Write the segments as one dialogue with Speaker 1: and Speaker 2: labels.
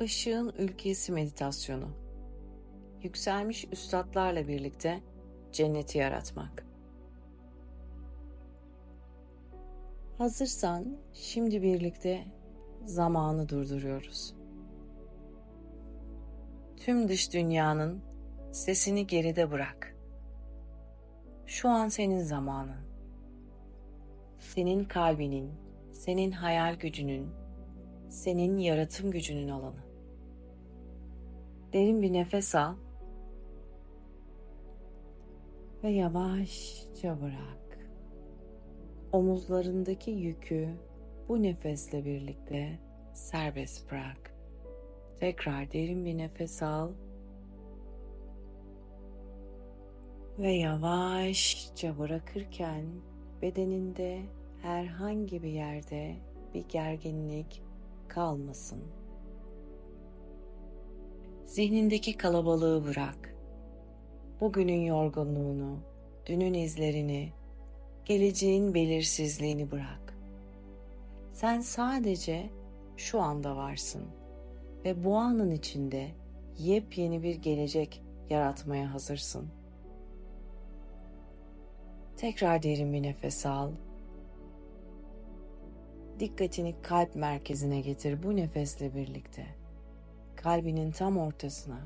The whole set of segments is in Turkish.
Speaker 1: Işığın Ülkesi Meditasyonu Yükselmiş üstadlarla birlikte cenneti yaratmak. Hazırsan şimdi birlikte zamanı durduruyoruz. Tüm dış dünyanın sesini geride bırak. Şu an senin zamanın. Senin kalbinin, senin hayal gücünün, senin yaratım gücünün alanı. Derin bir nefes al ve yavaşça bırak. Omuzlarındaki yükü bu nefesle birlikte serbest bırak. Tekrar derin bir nefes al ve yavaşça bırakırken bedeninde herhangi bir yerde bir gerginlik kalmasın. Zihnindeki kalabalığı bırak. Bugünün yorgunluğunu, dünün izlerini, geleceğin belirsizliğini bırak. Sen sadece şu anda varsın ve bu anın içinde yepyeni bir gelecek yaratmaya hazırsın. Tekrar derin bir nefes al. Dikkatini kalp merkezine getir bu nefesle birlikte kalbinin tam ortasına.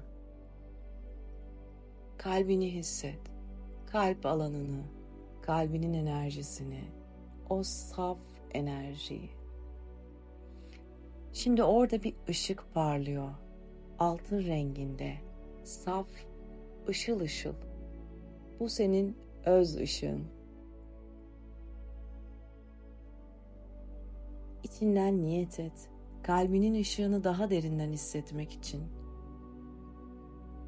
Speaker 1: Kalbini hisset. Kalp alanını, kalbinin enerjisini, o saf enerjiyi. Şimdi orada bir ışık parlıyor. Altın renginde. Saf, ışıl ışıl. Bu senin öz ışığın. İçinden niyet et kalbinin ışığını daha derinden hissetmek için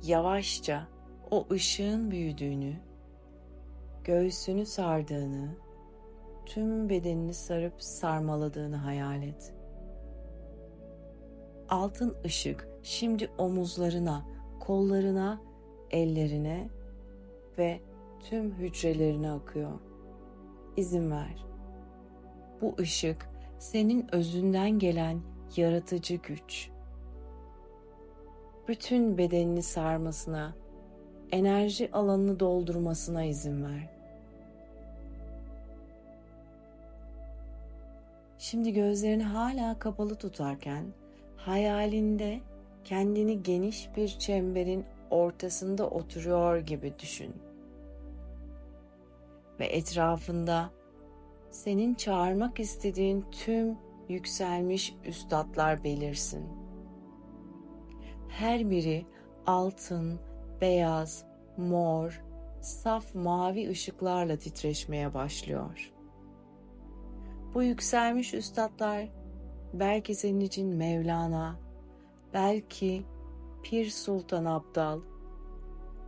Speaker 1: yavaşça o ışığın büyüdüğünü, göğsünü sardığını, tüm bedenini sarıp sarmaladığını hayal et. Altın ışık şimdi omuzlarına, kollarına, ellerine ve tüm hücrelerine akıyor. İzin ver. Bu ışık senin özünden gelen yaratıcı güç. Bütün bedenini sarmasına, enerji alanını doldurmasına izin ver. Şimdi gözlerini hala kapalı tutarken hayalinde kendini geniş bir çemberin ortasında oturuyor gibi düşün. Ve etrafında senin çağırmak istediğin tüm yükselmiş üstadlar belirsin. Her biri altın, beyaz, mor, saf mavi ışıklarla titreşmeye başlıyor. Bu yükselmiş üstadlar belki senin için Mevlana, belki Pir Sultan Abdal,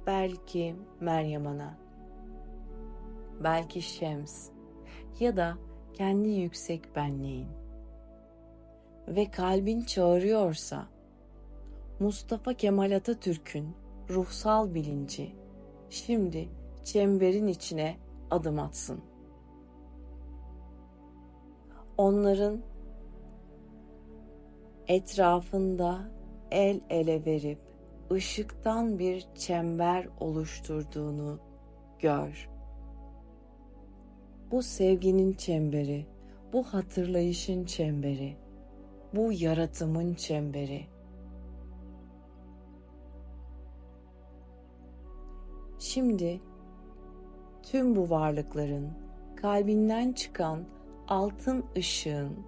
Speaker 1: belki Meryem Ana, belki Şems ya da kendi yüksek benliğin ve kalbin çağırıyorsa Mustafa Kemal Atatürk'ün ruhsal bilinci şimdi çemberin içine adım atsın. Onların etrafında el ele verip ışıktan bir çember oluşturduğunu gör. Bu sevginin çemberi, bu hatırlayışın çemberi bu yaratımın çemberi. Şimdi tüm bu varlıkların kalbinden çıkan altın ışığın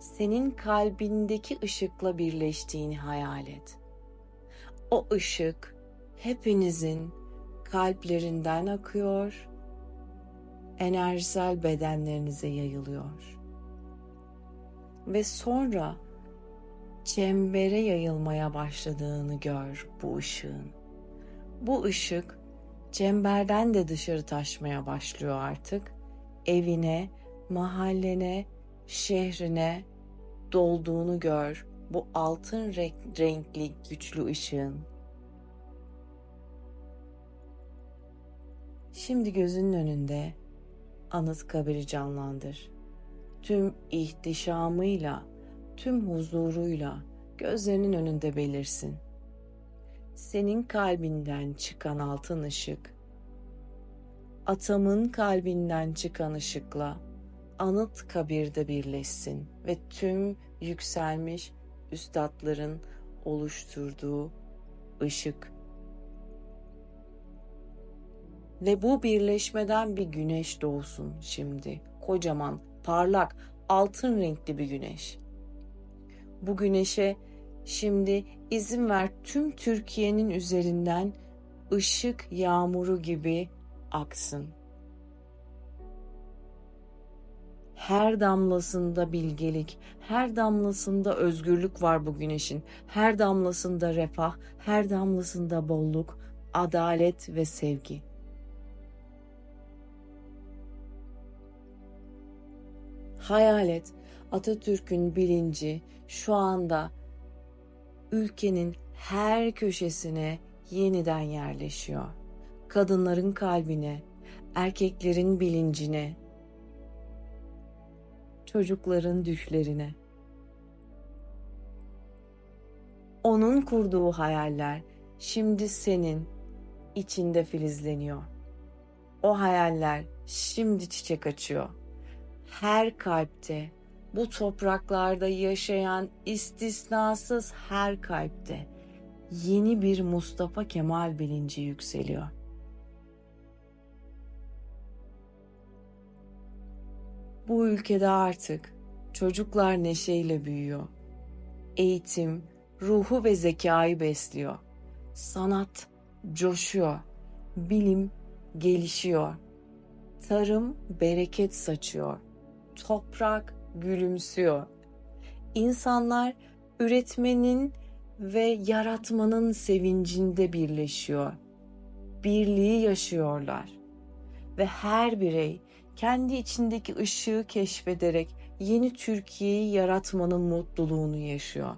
Speaker 1: senin kalbindeki ışıkla birleştiğini hayal et. O ışık hepinizin kalplerinden akıyor, enerjisel bedenlerinize yayılıyor. Ve sonra çembere yayılmaya başladığını gör bu ışığın. Bu ışık çemberden de dışarı taşmaya başlıyor artık. Evine, mahallene, şehrine dolduğunu gör bu altın renk, renkli güçlü ışığın. Şimdi gözünün önünde anıt kabiri canlandır. Tüm ihtişamıyla tüm huzuruyla gözlerinin önünde belirsin. Senin kalbinden çıkan altın ışık, atamın kalbinden çıkan ışıkla anıt kabirde birleşsin ve tüm yükselmiş üstadların oluşturduğu ışık ve bu birleşmeden bir güneş doğsun şimdi. Kocaman, parlak, altın renkli bir güneş. Bu güneşe şimdi izin ver tüm Türkiye'nin üzerinden ışık yağmuru gibi aksın. Her damlasında bilgelik, her damlasında özgürlük var bu güneşin. Her damlasında refah, her damlasında bolluk, adalet ve sevgi. Hayal et Atatürk'ün bilinci şu anda ülkenin her köşesine yeniden yerleşiyor. Kadınların kalbine, erkeklerin bilincine, çocukların düşlerine. Onun kurduğu hayaller şimdi senin içinde filizleniyor. O hayaller şimdi çiçek açıyor. Her kalpte, bu topraklarda yaşayan istisnasız her kalpte yeni bir Mustafa Kemal bilinci yükseliyor. Bu ülkede artık çocuklar neşeyle büyüyor. Eğitim, ruhu ve zekayı besliyor. Sanat coşuyor. Bilim gelişiyor. Tarım bereket saçıyor. Toprak gülümsüyor. İnsanlar üretmenin ve yaratmanın sevincinde birleşiyor. Birliği yaşıyorlar. Ve her birey kendi içindeki ışığı keşfederek yeni Türkiye'yi yaratmanın mutluluğunu yaşıyor.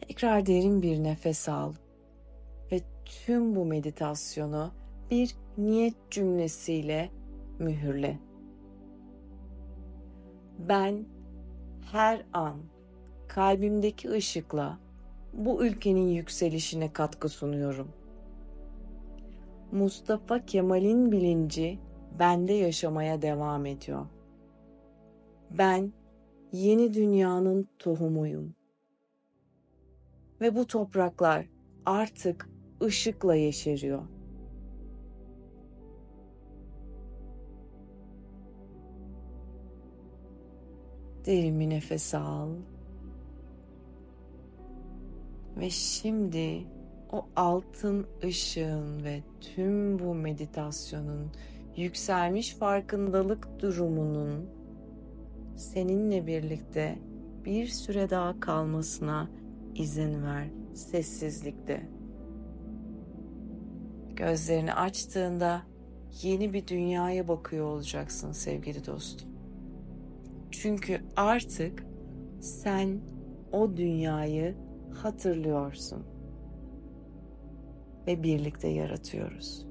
Speaker 1: Tekrar derin bir nefes al ve tüm bu meditasyonu bir niyet cümlesiyle mühürle. Ben her an kalbimdeki ışıkla bu ülkenin yükselişine katkı sunuyorum. Mustafa Kemal'in bilinci bende yaşamaya devam ediyor. Ben yeni dünyanın tohumuyum. Ve bu topraklar artık ışıkla yeşeriyor. Derin bir nefes al. Ve şimdi o altın ışığın ve tüm bu meditasyonun yükselmiş farkındalık durumunun seninle birlikte bir süre daha kalmasına izin ver sessizlikte. Gözlerini açtığında yeni bir dünyaya bakıyor olacaksın sevgili dostum. Çünkü artık sen o dünyayı hatırlıyorsun ve birlikte yaratıyoruz.